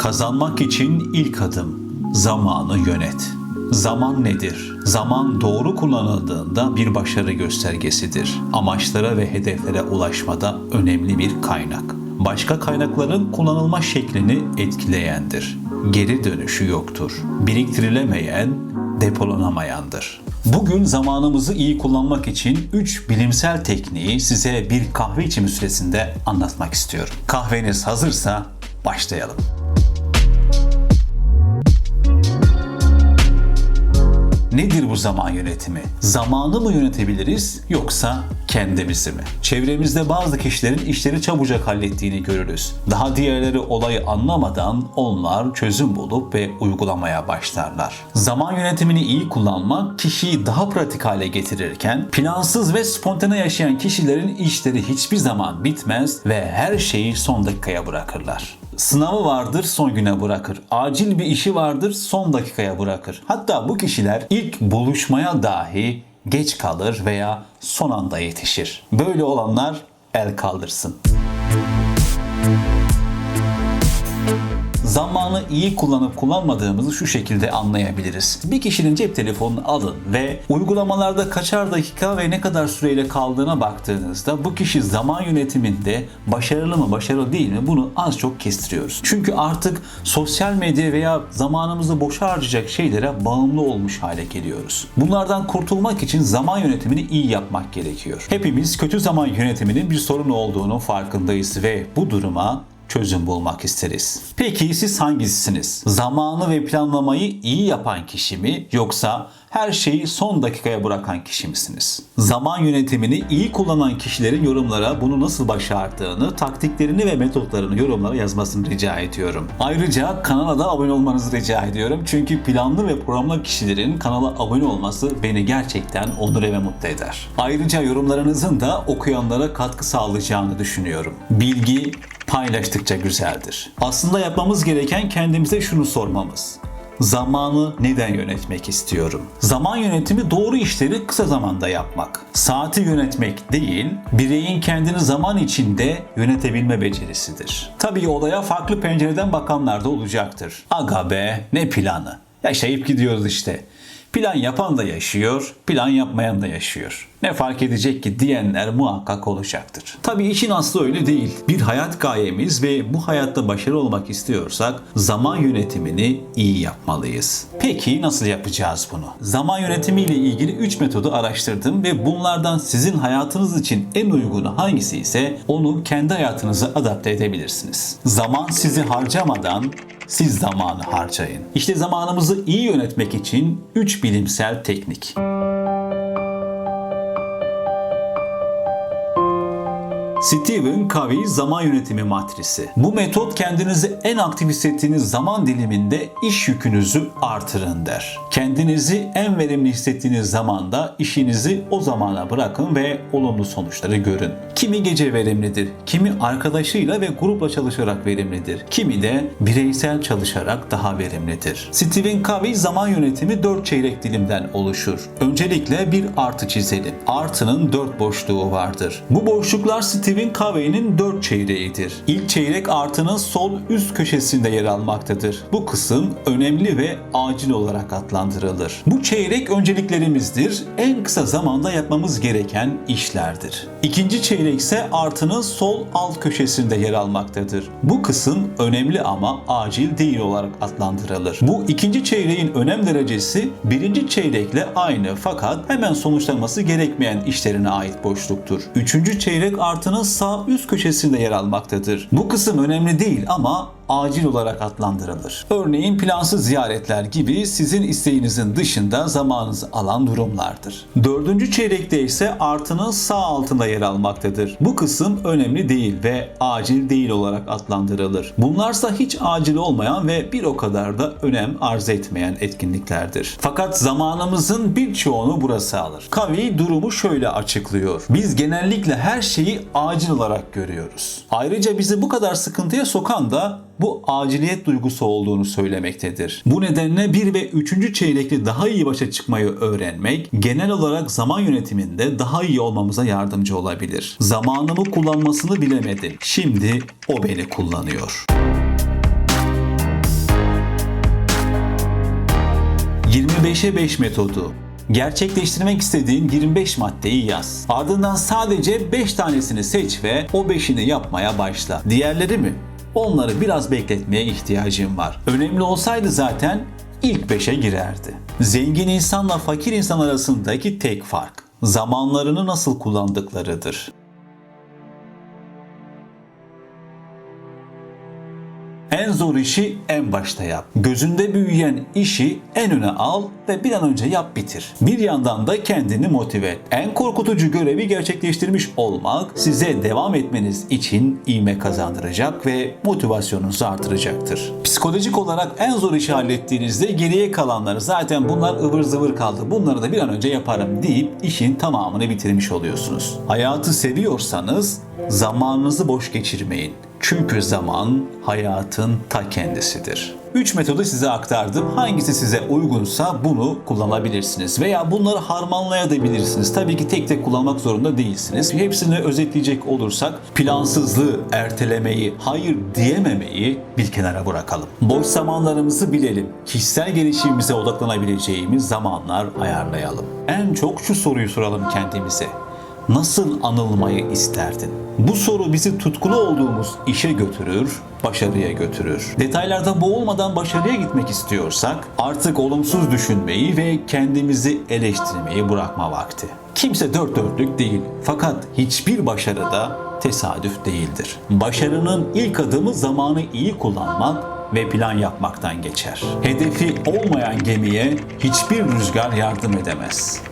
Kazanmak için ilk adım zamanı yönet. Zaman nedir? Zaman doğru kullanıldığında bir başarı göstergesidir. Amaçlara ve hedeflere ulaşmada önemli bir kaynak. Başka kaynakların kullanılma şeklini etkileyendir. Geri dönüşü yoktur. Biriktirilemeyen, depolanamayandır. Bugün zamanımızı iyi kullanmak için 3 bilimsel tekniği size bir kahve içimi süresinde anlatmak istiyorum. Kahveniz hazırsa başlayalım. Nedir bu zaman yönetimi? Zamanı mı yönetebiliriz yoksa kendimizi mi? Çevremizde bazı kişilerin işleri çabucak hallettiğini görürüz. Daha diğerleri olayı anlamadan onlar çözüm bulup ve uygulamaya başlarlar. Zaman yönetimini iyi kullanmak kişiyi daha pratik hale getirirken plansız ve spontane yaşayan kişilerin işleri hiçbir zaman bitmez ve her şeyi son dakikaya bırakırlar. Sınavı vardır son güne bırakır. Acil bir işi vardır son dakikaya bırakır. Hatta bu kişiler ilk buluşmaya dahi geç kalır veya son anda yetişir. Böyle olanlar el kaldırsın. Zamanı iyi kullanıp kullanmadığımızı şu şekilde anlayabiliriz. Bir kişinin cep telefonunu alın ve uygulamalarda kaçar dakika ve ne kadar süreyle kaldığına baktığınızda bu kişi zaman yönetiminde başarılı mı başarılı değil mi bunu az çok kestiriyoruz. Çünkü artık sosyal medya veya zamanımızı boşa harcayacak şeylere bağımlı olmuş hale geliyoruz. Bunlardan kurtulmak için zaman yönetimini iyi yapmak gerekiyor. Hepimiz kötü zaman yönetiminin bir sorun olduğunu farkındayız ve bu duruma çözüm bulmak isteriz. Peki siz hangisisiniz? Zamanı ve planlamayı iyi yapan kişi mi yoksa her şeyi son dakikaya bırakan kişi misiniz? Zaman yönetimini iyi kullanan kişilerin yorumlara bunu nasıl başardığını, taktiklerini ve metotlarını yorumlara yazmasını rica ediyorum. Ayrıca kanala da abone olmanızı rica ediyorum. Çünkü planlı ve programlı kişilerin kanala abone olması beni gerçekten onur ve mutlu eder. Ayrıca yorumlarınızın da okuyanlara katkı sağlayacağını düşünüyorum. Bilgi paylaştıkça güzeldir. Aslında yapmamız gereken kendimize şunu sormamız. Zamanı neden yönetmek istiyorum? Zaman yönetimi doğru işleri kısa zamanda yapmak. Saati yönetmek değil, bireyin kendini zaman içinde yönetebilme becerisidir. Tabii olaya farklı pencereden bakanlar da olacaktır. Aga be ne planı? Yaşayıp gidiyoruz işte. Plan yapan da yaşıyor, plan yapmayan da yaşıyor. Ne fark edecek ki diyenler muhakkak olacaktır. Tabii işin aslı öyle değil. Bir hayat gayemiz ve bu hayatta başarılı olmak istiyorsak zaman yönetimini iyi yapmalıyız. Peki nasıl yapacağız bunu? Zaman yönetimi ile ilgili 3 metodu araştırdım ve bunlardan sizin hayatınız için en uygunu hangisi ise onu kendi hayatınıza adapte edebilirsiniz. Zaman sizi harcamadan siz zamanı harcayın. İşte zamanımızı iyi yönetmek için 3 bilimsel teknik. Stephen Covey zaman yönetimi matrisi. Bu metot kendinizi en aktif hissettiğiniz zaman diliminde iş yükünüzü artırın der. Kendinizi en verimli hissettiğiniz zamanda işinizi o zamana bırakın ve olumlu sonuçları görün. Kimi gece verimlidir, kimi arkadaşıyla ve grupla çalışarak verimlidir, kimi de bireysel çalışarak daha verimlidir. Stephen Covey zaman yönetimi 4 çeyrek dilimden oluşur. Öncelikle bir artı çizelim. Artının 4 boşluğu vardır. Bu boşluklar Stephen Covey'nin 4 çeyreğidir. İlk çeyrek artının sol üst köşesinde yer almaktadır. Bu kısım önemli ve acil olarak adlandırılır. Bu çeyrek önceliklerimizdir. En kısa zamanda yapmamız gereken işlerdir. İkinci çeyrek ise artının sol alt köşesinde yer almaktadır. Bu kısım önemli ama acil değil olarak adlandırılır. Bu ikinci çeyreğin önem derecesi birinci çeyrekle aynı fakat hemen sonuçlanması gerekmeyen işlerine ait boşluktur. Üçüncü çeyrek artının sağ üst köşesinde yer almaktadır. Bu kısım önemli değil ama acil olarak adlandırılır. Örneğin plansız ziyaretler gibi sizin isteğinizin dışında zamanınızı alan durumlardır. Dördüncü çeyrekte ise artının sağ altında yer almaktadır. Bu kısım önemli değil ve acil değil olarak adlandırılır. Bunlarsa hiç acil olmayan ve bir o kadar da önem arz etmeyen etkinliklerdir. Fakat zamanımızın birçoğunu burası alır. Covey durumu şöyle açıklıyor. Biz genellikle her şeyi acil olarak görüyoruz. Ayrıca bizi bu kadar sıkıntıya sokan da bu aciliyet duygusu olduğunu söylemektedir. Bu nedenle 1 ve 3. çeyrekli daha iyi başa çıkmayı öğrenmek genel olarak zaman yönetiminde daha iyi olmamıza yardımcı olabilir. Zamanımı kullanmasını bilemedim. Şimdi o beni kullanıyor. 25'e 5 metodu Gerçekleştirmek istediğin 25 maddeyi yaz. Ardından sadece 5 tanesini seç ve o 5'ini yapmaya başla. Diğerleri mi? Onları biraz bekletmeye ihtiyacım var. Önemli olsaydı zaten ilk 5'e girerdi. Zengin insanla fakir insan arasındaki tek fark zamanlarını nasıl kullandıklarıdır. Zor işi en başta yap. Gözünde büyüyen işi en öne al ve bir an önce yap bitir. Bir yandan da kendini motive et. En korkutucu görevi gerçekleştirmiş olmak size devam etmeniz için ivme kazandıracak ve motivasyonunuzu artıracaktır. Psikolojik olarak en zor işi hallettiğinizde geriye kalanları zaten bunlar ıvır zıvır kaldı. Bunları da bir an önce yaparım deyip işin tamamını bitirmiş oluyorsunuz. Hayatı seviyorsanız zamanınızı boş geçirmeyin. Çünkü zaman hayatın ta kendisidir. 3 metodu size aktardım. Hangisi size uygunsa bunu kullanabilirsiniz. Veya bunları harmanlayabilirsiniz. Tabii ki tek tek kullanmak zorunda değilsiniz. Hepsini özetleyecek olursak plansızlığı, ertelemeyi, hayır diyememeyi bir kenara bırakalım. Boş zamanlarımızı bilelim. Kişisel gelişimimize odaklanabileceğimiz zamanlar ayarlayalım. En çok şu soruyu soralım kendimize nasıl anılmayı isterdin? Bu soru bizi tutkulu olduğumuz işe götürür, başarıya götürür. Detaylarda boğulmadan başarıya gitmek istiyorsak artık olumsuz düşünmeyi ve kendimizi eleştirmeyi bırakma vakti. Kimse dört dörtlük değil fakat hiçbir başarı da tesadüf değildir. Başarının ilk adımı zamanı iyi kullanmak ve plan yapmaktan geçer. Hedefi olmayan gemiye hiçbir rüzgar yardım edemez.